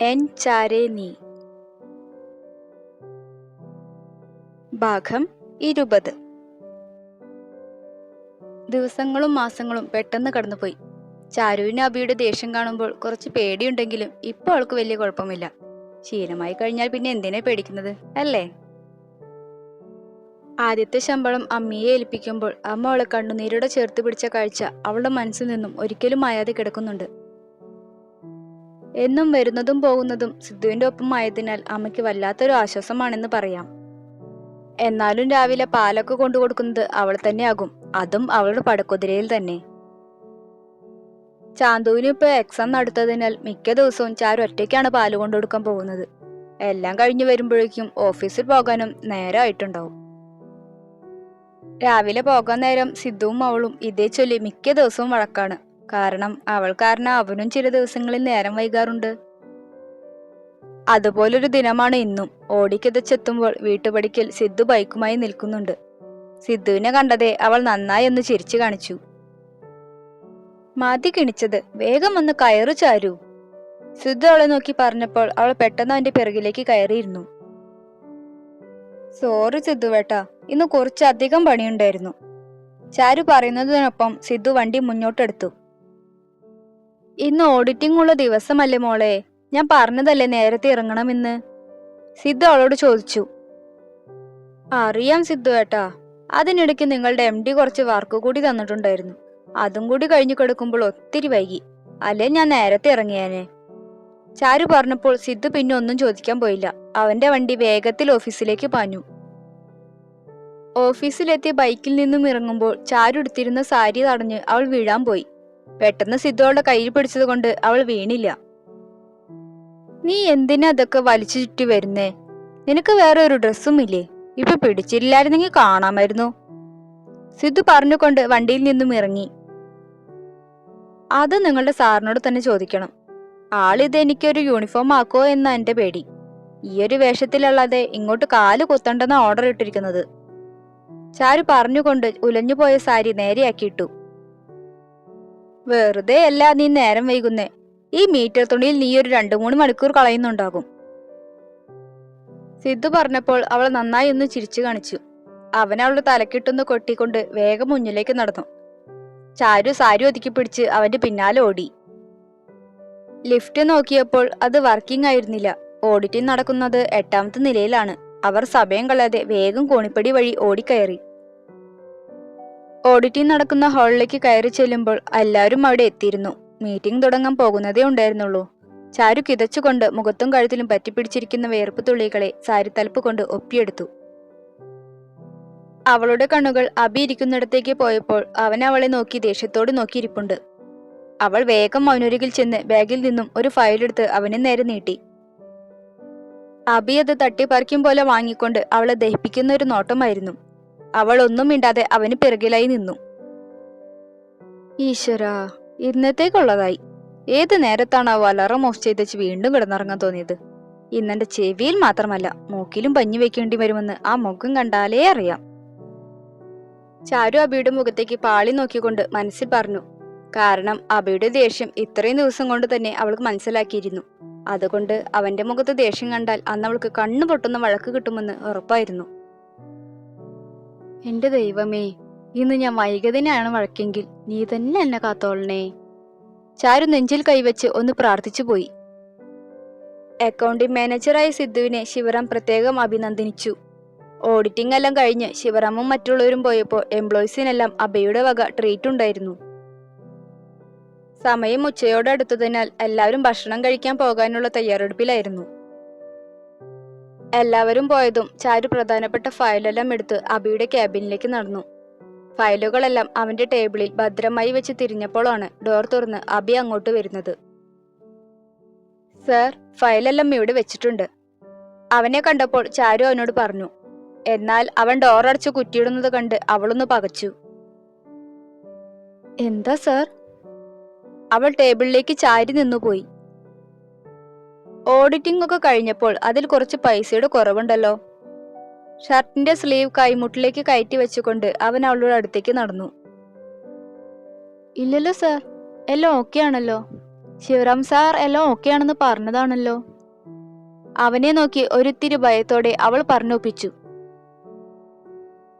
N ചാരേ നീ. ഭാഗം ഇരുപത്. ദിവസങ്ങളും മാസങ്ങളും പെട്ടെന്ന് കടന്നുപോയി. ചാരുവിന് അബിയുടെ ദേഷ്യം കാണുമ്പോൾ കുറച്ച് പേടിയുണ്ടെങ്കിലും ഇപ്പോൾ അവൾക്ക് വലിയ കുഴപ്പമില്ല. ശീലമായി കഴിഞ്ഞാൽ പിന്നെ എന്തിനെ പേടിക്കുന്നത് അല്ലേ? ആദ്യത്തെ ശമ്പളം അമ്മിയെ ഏൽപ്പിക്കുമ്പോൾ അമ്മ അവളെ കണ്ണുനീരോടെ ചേർത്ത് പിടിച്ച കാഴ്ച അവളുടെ മനസ്സിൽ നിന്നും ഒരിക്കലും മായാതെ കിടക്കുന്നുണ്ട്. എന്നും വരുന്നതും പോകുന്നതും സിദ്ധുവിന്റെ ഒപ്പം ആയതിനാൽ അമ്മയ്ക്ക് വല്ലാത്തൊരു ആശ്വാസമാണെന്ന് പറയാം. എന്നാലും രാവിലെ പാലൊക്കെ കൊണ്ടു കൊടുക്കുന്നത് അവൾ തന്നെയാകും. അതും അവളുടെ പടക്കുതിരയിൽ തന്നെ. ചാന്തുവിന് ഇപ്പോൾ എക്സാം നടത്തതിനാൽ മിക്ക ദിവസവും ചാരു ഒറ്റയ്ക്കാണ് പാൽ കൊണ്ടു കൊടുക്കാൻ പോകുന്നത്. എല്ലാം കഴിഞ്ഞു വരുമ്പോഴേക്കും ഓഫീസിൽ പോകാനും നേരമായിട്ടുണ്ടാവും രാവിലെ പോകാൻ നേരം സിദ്ധുവും അവളും ഇതേ ചൊല്ലി മിക്ക ദിവസവും വഴക്കാണ്. കാരണം അവൾ കാരണം അവനും ചില ദിവസങ്ങളിൽ നേരം വൈകാറുണ്ട്. അതുപോലൊരു ദിനമാണ് ഇന്നും. ഓടിക്കിതച്ചെത്തുമ്പോൾ വീട്ടുപടിക്കൽ സിദ്ധു ബൈക്കുമായി നിൽക്കുന്നുണ്ട്. സിദ്ധുവിനെ കണ്ടതേ അവൾ നന്നായി ഒന്ന് ചിരിച്ചു കാണിച്ചു. മാതി കിണിച്ചത് വേഗം ഒന്ന് കയറു ചാരു. സിദ്ധു അവളെ നോക്കി പറഞ്ഞപ്പോൾ അവൾ പെട്ടെന്ന് അവന്റെ പിറകിലേക്ക് കയറിയിരുന്നു. സോറി സിദ്ധുവേട്ടാ ഇന്ന് കുറച്ചധികം പണിയുണ്ടായിരുന്നു. ചാരു പറയുന്നതിനൊപ്പം സിദ്ധു വണ്ടി മുന്നോട്ടെടുത്തു. ഇന്ന് ഓഡിറ്റിംഗ് ഉള്ള ദിവസമല്ലേ മോളെ? ഞാൻ പറഞ്ഞതല്ലേ നേരത്തെ ഇറങ്ങണമെന്ന്? സിദ്ധു അവളോട് ചോദിച്ചു. അറിയാം സിദ്ധു ഏട്ടാ. അതിനിടയ്ക്ക് നിങ്ങളുടെ എം ഡി കുറച്ച് വർക്ക് കൂടി തന്നിട്ടുണ്ടായിരുന്നു. അതും കൂടി കഴിഞ്ഞു കിടക്കുമ്പോൾ ഒത്തിരി വൈകി. അല്ലേ ഞാൻ നേരത്തെ ഇറങ്ങിയേനെ? ചാരു പറഞ്ഞപ്പോൾ സിദ്ധു പിന്നെ ഒന്നും ചോദിക്കാൻ പോയില്ല. അവന്റെ വണ്ടി വേഗത്തിൽ ഓഫീസിലേക്ക് പാഞ്ഞു. ഓഫീസിലെത്തിയ ബൈക്കിൽ നിന്നും ഇറങ്ങുമ്പോൾ ചാരു എടുത്തിരുന്ന സാരി തടഞ്ഞ് അവൾ വീഴാൻ പോയി. പെട്ടെന്ന് സിദ്ധുവളുടെ കയ്യിൽ പിടിച്ചത് കൊണ്ട് അവൾ വീണില്ല. നീ എന്തിനാ അതൊക്കെ വലിച്ചു ചുറ്റി വരുന്നേ? നിനക്ക് വേറെ ഒരു ഡ്രസ്സും ഇല്ലേ? ഇപ്പൊ പിടിച്ചില്ലായിരുന്നെങ്കിൽ കാണാമായിരുന്നു. സിദ്ധു പറഞ്ഞുകൊണ്ട് വണ്ടിയിൽ നിന്നും ഇറങ്ങി. അത് നിങ്ങളുടെ സാറിനോട് തന്നെ ചോദിക്കണം. ആളിത് എനിക്കൊരു യൂണിഫോം ആക്കോ എന്ന എന്റെ പേടി. ഈ ഒരു വേഷത്തിലല്ലാതെ ഇങ്ങോട്ട് കാൽ കുത്തണ്ടെന്ന ഓർഡർ ഇട്ടിരിക്കുന്നത്. ചാരു പറഞ്ഞുകൊണ്ട് ഉലഞ്ഞുപോയ സാരി നേരെയാക്കിയിട്ടു വെറുതെ അല്ല നീ നേരം വൈകുന്നേ. ഈ മീറ്റർ തുണിയിൽ നീ ഒരു രണ്ടു മൂന്ന് മണിക്കൂർ കളയുന്നുണ്ടാകും. സിദ്ധു പറഞ്ഞപ്പോൾ അവൾ നന്നായി ഒന്ന് ചിരിച്ചു കാണിച്ചു. അവൻ അവളുടെ തലക്കിട്ടൊന്ന് കൊട്ടിക്കൊണ്ട് വേഗം മുന്നിലേക്ക് നടന്നു. ചാരു സാരി ഒതുക്കി പിടിച്ച് അവന്റെ പിന്നാലെ ഓടി. ലിഫ്റ്റ് നോക്കിയപ്പോൾ അത് വർക്കിംഗ് ആയിരുന്നില്ല. ഓഡിറ്റിംഗ് നടക്കുന്നത് എട്ടാമത്തെ നിലയിലാണ്. അവർ സമയം കളയാതെ വേഗം കോണിപ്പടി വഴി ഓടിക്കയറി. ഓഡിറ്റിംഗ് നടക്കുന്ന ഹാളിലേക്ക് കയറി ചെല്ലുമ്പോൾ എല്ലാവരും അവിടെ എത്തിയിരുന്നു. മീറ്റിംഗ് തുടങ്ങാൻ പോകുന്നതേ ഉണ്ടായിരുന്നുള്ളൂ. ചാരു കിതച്ചുകൊണ്ട് മുഖത്തും കഴുത്തിലും പറ്റിപ്പിടിച്ചിരിക്കുന്ന വേർപ്പ് തുള്ളികളെ സാരിത്തലപ്പ് കൊണ്ട് ഒപ്പിയെടുത്തു. അവളുടെ കണ്ണുകൾ അബി ഇരിക്കുന്നിടത്തേക്ക് പോയപ്പോൾ അവൻ അവളെ നോക്കി ദേഷ്യത്തോട് നോക്കിയിരിപ്പുണ്ട്. അവൾ വേഗം അവനൊരുകിൽ ചെന്ന് ബാഗിൽ നിന്നും ഒരു ഫയലെടുത്ത് അവനെ നേരെ നീട്ടി. അബി അത് തട്ടിപ്പറിക്കും പോലെ വാങ്ങിക്കൊണ്ട് അവളെ ദഹിപ്പിക്കുന്ന ഒരു നോട്ടമായിരുന്നു. അവൾ ഒന്നും മിണ്ടാതെ അവന് പിറകിലായി നിന്നു. ഈശ്വരാ ഇന്നത്തേക്കുള്ളതായി. ഏത് നേരത്താണ് ആ വലറം ഓഫ് ചെയ്തച്ച് വീണ്ടും കിടന്നിറങ്ങാൻ തോന്നിയത്? ഇന്നെന്റെ ചെവിയിൽ മാത്രമല്ല മൂക്കിലും പഞ്ഞു വെക്കേണ്ടി വരുമെന്ന് ആ മുഖം കണ്ടാലേ അറിയാം. ചാരു അബിയുടെ മുഖത്തേക്ക് പാളി നോക്കിക്കൊണ്ട് മനസ്സിൽ പറഞ്ഞു കാരണം അബിയുടെ ദേഷ്യം ഇത്രയും ദിവസം കൊണ്ട് തന്നെ അവൾക്ക് മനസ്സിലാക്കിയിരുന്നു. അതുകൊണ്ട് അവന്റെ മുഖത്ത് ദേഷ്യം കണ്ടാൽ അന്ന് അവൾക്ക് കണ്ണു പൊട്ടുന്ന വഴക്ക് കിട്ടുമെന്ന് ഉറപ്പായിരുന്നു. എന്റെ ദൈവമേ ഇന്ന് ഞാൻ വൈകതിനാണ് വഴക്കെങ്കിൽ നീ തന്നെ എന്നെ കാത്തോളണേ. ചാരു നെഞ്ചിൽ കൈവച്ച് ഒന്ന് പ്രാർത്ഥിച്ചു പോയി. അക്കൗണ്ടിംഗ് മാനേജറായ സിദ്ധുവിനെ ശിവറാം പ്രത്യേകം അഭിനന്ദിച്ചു. ഓഡിറ്റിംഗ് എല്ലാം കഴിഞ്ഞ് ശിവറാമും മറ്റുള്ളവരും പോയപ്പോൾ എംപ്ലോയീസിനെല്ലാം അബയുടെ വക ട്രീറ്റ് ഉണ്ടായിരുന്നു. സമയം ഉച്ചയോടടുത്തതിനാൽ എല്ലാവരും ഭക്ഷണം കഴിക്കാൻ പോകാനുള്ള തയ്യാറെടുപ്പിലായിരുന്നു. എല്ലാവരും പോയതും ചാരു പ്രധാനപ്പെട്ട ഫയലെല്ലാം എടുത്ത് അബിയുടെ ക്യാബിനിലേക്ക് നടന്നു. ഫയലുകളെല്ലാം അവന്റെ ടേബിളിൽ ഭദ്രമായി വെച്ച് തിരിഞ്ഞപ്പോഴാണ് ഡോർ തുറന്ന് അബി അങ്ങോട്ട് വരുന്നത്. സർ ഫയലെല്ലാം ഇവിടെ വെച്ചിട്ടുണ്ട്. അവനെ കണ്ടപ്പോൾ ചാരു അവനോട് പറഞ്ഞു എന്നാൽ അവൻ ഡോർ അടച്ച് കുറ്റിയിടുന്നത് കണ്ട് അവളൊന്ന് പകച്ചു. എന്താ സർ? അവൾ ടേബിളിലേക്ക് ചാരി നിന്നുപോയി. ഓഡിറ്റിംഗ് ഒക്കെ കഴിഞ്ഞപ്പോൾ അതിൽ കുറച്ച് പൈസയുടെ കുറവുണ്ടല്ലോ. ഷർട്ടിന്റെ സ്ലീവ് കൈമുട്ടിലേക്ക് കയറ്റി വെച്ചുകൊണ്ട് അവൻ അവളുടെ അടുത്തേക്ക് നടന്നു. ഇല്ലല്ലോ സാർ എല്ലാം ഓക്കെ ആണല്ലോ. ശിവറാം സാർ എല്ലാം ഓക്കെ ആണെന്ന് പറഞ്ഞതാണല്ലോ. അവനെ നോക്കി ഒരുത്തിരി ഭയത്തോടെ അവൾ പറഞ്ഞൊപ്പിച്ചു.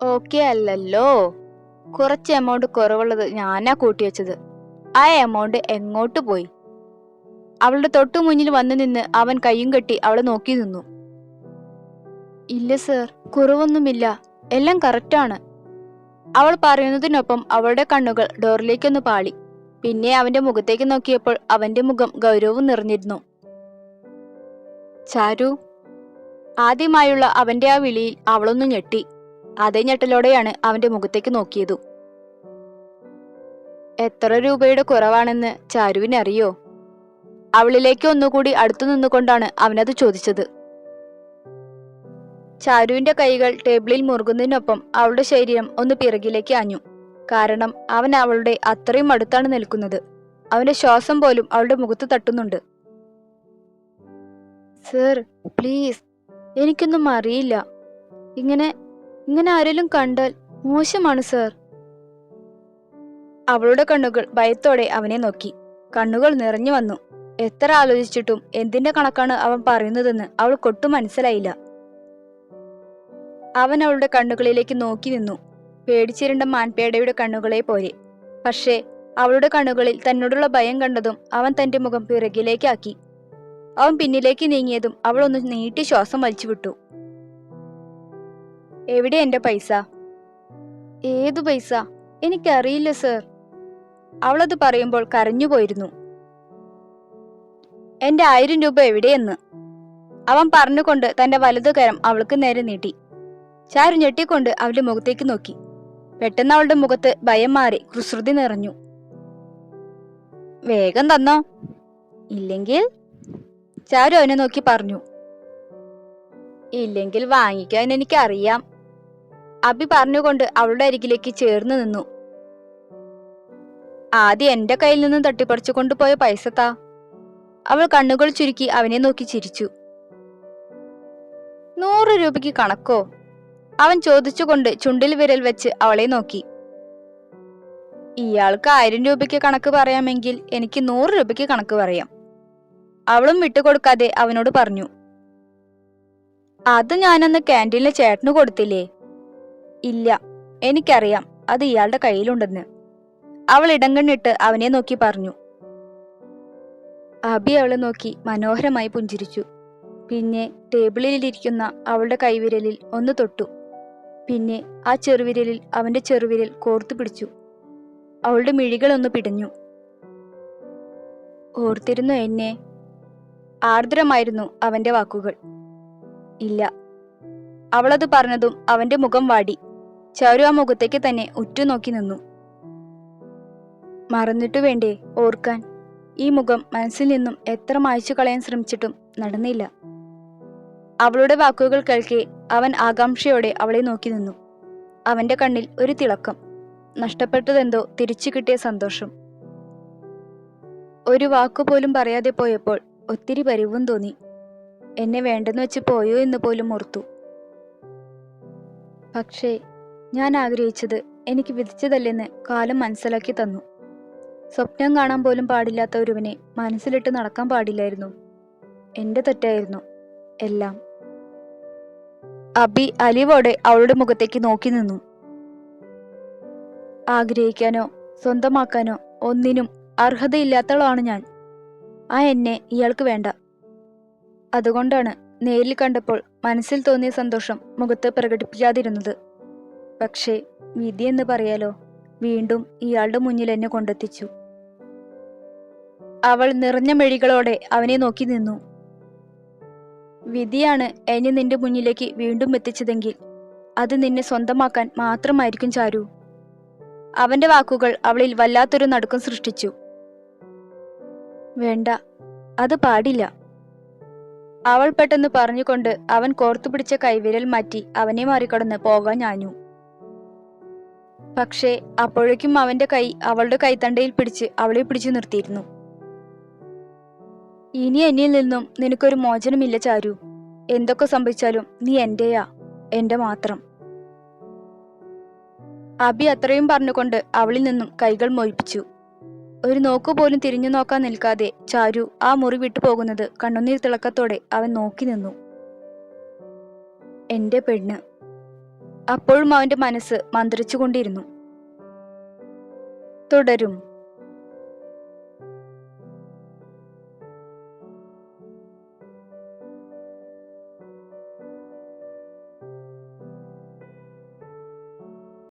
ഓക്കെ അല്ലല്ലോ. കുറച്ച് എമൗണ്ട് കുറവുള്ളത് ഞാനാ കൂട്ടിവെച്ചത് ആ എമൗണ്ട് എങ്ങോട്ട് പോയി? അവളുടെ തൊട്ടു മുന്നിൽ വന്നു നിന്ന് അവൻ കയ്യും കെട്ടി അവളെ നോക്കി നിന്നു. ഇല്ല സർ കുറവൊന്നുമില്ല. എല്ലാം കറക്റ്റാണ് അവൾ പറയുന്നതിനൊപ്പം അവളുടെ കണ്ണുകൾ ഡോറിലേക്കൊന്ന് പാളി. പിന്നെ അവന്റെ മുഖത്തേക്ക് നോക്കിയപ്പോൾ അവന്റെ മുഖം ഗൗരവവും നിറഞ്ഞിരുന്നു. ചാരു ആദ്യമായുള്ള അവന്റെ ആ വിളിയിൽ അവളൊന്ന് ഞെട്ടി. അതേ ഞെട്ടലോടെയാണ് അവന്റെ മുഖത്തേക്ക് നോക്കിയത്. എത്ര രൂപയുടെ കുറവാണെന്ന് ചാരുവിന് അറിയോ അവളിലേക്ക് ഒന്നുകൂടി അടുത്തു നിന്നുകൊണ്ടാണ് അവനത് ചോദിച്ചത്. ചാരുവിന്റെ കൈകൾ ടേബിളിൽ മുറുകുന്നതിനൊപ്പം അവളുടെ ശരീരം ഒന്ന് പിറകിലേക്ക് ആഞ്ഞു. കാരണം അവൻ അവളുടെ അത്രയും അടുത്താണ് നിൽക്കുന്നത്. അവന്റെ ശ്വാസം പോലും അവളുടെ മുഖത്ത് തട്ടുന്നുണ്ട്. സർ പ്ലീസ് എനിക്കൊന്നും അറിയില്ല. ഇങ്ങനെ ഇങ്ങനെ ആരെങ്കിലും കണ്ടാൽ മോശമാണ് സർ. അവളുടെ കണ്ണുകൾ ഭയത്തോടെ അവനെ നോക്കി. കണ്ണുകൾ നിറഞ്ഞു വന്നു. എത്ര ആലോചിച്ചിട്ടും എന്തിന്റെ കണക്കാണ് അവൻ പറയുന്നതെന്ന് അവൾക്കൊട്ടും മനസ്സിലായില്ല. അവൻ അവളുടെ കണ്ണുകളിലേക്ക് നോക്കി നിന്നു. പേടിച്ചിരുണ്ട മാൻപേടയുടെ കണ്ണുകളെ പോലെ. പക്ഷേ അവളുടെ കണ്ണുകളിൽ തന്നോടുള്ള ഭയം കണ്ടതും അവൻ തന്റെ മുഖം പിറകിലേക്കാക്കി. അവൻ പിന്നിലേക്ക് നീങ്ങിയതും അവൾ ഒന്ന് നീട്ടി ശ്വാസം വലിച്ചു വിട്ടു. എവിടെ എന്റെ പൈസ? ഏതു പൈസ? എനിക്കറിയില്ല സർ. അവളത് പറയുമ്പോൾ കരഞ്ഞുപോയിരുന്നു. എന്റെ ആയിരം രൂപ എവിടെയെന്ന്? അവൻ പറഞ്ഞുകൊണ്ട് തന്റെ വലതുകരം അവൾക്ക് നേരെ നീട്ടി. ചാരു ഞെട്ടിക്കൊണ്ട് അവന്റെ മുഖത്തേക്ക് നോക്കി. പെട്ടെന്ന് അവളുടെ മുഖത്ത് ഭയം മാറി കുസൃതി നിറഞ്ഞു. വേഗം തന്നോ? ഇല്ലെങ്കിൽ? ചാരു അവനെ നോക്കി പറഞ്ഞു. ഇല്ലെങ്കിൽ വാങ്ങിക്കാൻ എനിക്കറിയാം. അബി പറഞ്ഞുകൊണ്ട് അവളുടെ അരികിലേക്ക് ചേർന്ന് നിന്നു. ആദ്യം എന്റെ കയ്യിൽ നിന്നും തട്ടിപ്പറിച്ചു കൊണ്ടുപോയ പൈസ താ. അവൾ കണ്ണുകൾ ചുരുക്കി അവനെ നോക്കി ചിരിച്ചു. നൂറ് രൂപയ്ക്ക് കണക്കോ? അവൻ ചോദിച്ചുകൊണ്ട് ചുണ്ടിൽ വിരൽ വെച്ച് അവളെ നോക്കി. ഇയാൾക്ക് ആയിരം രൂപയ്ക്ക് കണക്ക് പറയാമെങ്കിൽ എനിക്ക് നൂറ് രൂപയ്ക്ക് കണക്ക് പറയാം. അവളും വിട്ടുകൊടുക്കാതെ അവനോട് പറഞ്ഞു. അത് ഞാനന്ന് ക്യാന്റീനിലെ ചേട്ടന് കൊടുത്തില്ലേ? ഇല്ല എനിക്കറിയാം അത് ഇയാളുടെ കയ്യിലുണ്ടെന്ന്. അവൾ ഇടം കണ്ണിട്ട് അവനെ നോക്കി പറഞ്ഞു. അബി അവളെ നോക്കി മനോഹരമായി പുഞ്ചിരിച്ചു. പിന്നെ ടേബിളിലിരിക്കുന്ന അവളുടെ കൈവിരലിൽ ഒന്ന് തൊട്ടു. പിന്നെ ആ ചെറുവിരലിൽ അവന്റെ ചെറുവിരൽ കോർത്തു പിടിച്ചു. അവളുടെ മിഴികളൊന്ന് പിടഞ്ഞു. ഓർത്തിരുന്നു എന്നെ. ആർദ്രമായിരുന്നു അവന്റെ വാക്കുകൾ. ഇല്ല. അവളത് പറഞ്ഞതും അവന്റെ മുഖം വാടി. ചൗരു ആ മുഖത്തേക്ക് തന്നെ ഉറ്റുനോക്കി നിന്നു. മറന്നിട്ടു വേണ്ടേ ഓർക്കാൻ? ഈ മുഖം മനസ്സിൽ നിന്നും എത്ര മായ്ച്ചു കളയാൻ ശ്രമിച്ചിട്ടും നടന്നില്ല. അവളുടെ വാക്കുകൾ കേൾക്കെ അവൻ ആകാംക്ഷയോടെ അവളെ നോക്കി നിന്നു. അവന്റെ കണ്ണിൽ ഒരു തിളക്കം നഷ്ടപ്പെട്ടതെന്തോ തിരിച്ചു കിട്ടിയ സന്തോഷം. ഒരു വാക്കുപോലും പറയാതെ പോയപ്പോൾ ഒത്തിരി പരിവും തോന്നി. എന്നെ വേണ്ടെന്ന് വെച്ച് പോയോ എന്ന് പോലും ഓർത്തു. പക്ഷേ ഞാൻ ആഗ്രഹിച്ചത് എനിക്ക് വിധിച്ചതല്ലെന്ന് കാലം മനസ്സിലാക്കി തന്നു. സ്വപ്നം കാണാൻ പോലും പാടില്ലാത്ത ഒരുവനെ മനസ്സിലിട്ട് നടക്കാൻ പാടില്ലായിരുന്നു. എന്റെ തെറ്റായിരുന്നു. എല്ലാം. അബി അലിവോടെ അവളുടെ മുഖത്തേക്ക് നോക്കി നിന്നു. ആഗ്രഹിക്കാനോ സ്വന്തമാക്കാനോ ഒന്നിനും അർഹതയില്ലാത്തവളാണ് ഞാൻ. ആ എന്നെ ഇയാൾക്ക് വേണ്ട. അതുകൊണ്ടാണ് നേരിൽ കണ്ടപ്പോൾ മനസ്സിൽ തോന്നിയ സന്തോഷം മുഖത്ത് പ്രകടിപ്പിക്കാതിരുന്നത്. പക്ഷേ വിധി എന്ന് പറയാലോ വീണ്ടും ഇയാളുടെ മുന്നിൽ എന്നെ കൊണ്ടെത്തിച്ചു. അവൾ നിറഞ്ഞ മെഴികളോടെ അവനെ നോക്കി നിന്നു. വിധിയാണ് എന്നെ നിന്റെ മുന്നിലേക്ക് വീണ്ടും എത്തിച്ചതെങ്കിൽ അത് നിന്നെ സ്വന്തമാക്കാൻ മാത്രമായിരിക്കും ചാരു. അവന്റെ വാക്കുകൾ അവളിൽ വല്ലാത്തൊരു നടുക്കം സൃഷ്ടിച്ചു. വേണ്ട അത് പാടില്ല. അവൾ പെട്ടെന്ന് പറഞ്ഞുകൊണ്ട് അവൻ കോർത്തുപിടിച്ച കൈവിരൽ മാറ്റി അവനെ മറികടന്ന് പോകാൻ ഞാഞ്ഞു പക്ഷേ അപ്പോഴേക്കും അവന്റെ കൈ അവളുടെ കൈത്തണ്ടയിൽ പിടിച്ച് അവളെ പിടിച്ചു നിർത്തിയിരുന്നു. ഇനി എന്നിൽ നിന്നും നിനക്കൊരു മോചനമില്ല ചാരു. എന്തൊക്കെ സംഭവിച്ചാലും നീ എന്റെയാ എന്റെ മാത്രം. അബി അത്രയും പറഞ്ഞുകൊണ്ട് അവളിൽ നിന്നും കൈകൾ മോയിപ്പിച്ചു ഒരു നോക്കു പോലും തിരിഞ്ഞു നോക്കാൻ നിൽക്കാതെ ചാരു ആ മുറി വിട്ടു പോകുന്നത് കണ്ണുനീർ തിളക്കത്തോടെ അവൻ നോക്കി നിന്നു. എന്റെ പെണ്ണ് അപ്പോഴും അവന്റെ മനസ്സ് മന്ത്രിച്ചുകൊണ്ടിരുന്നു. തുടരും.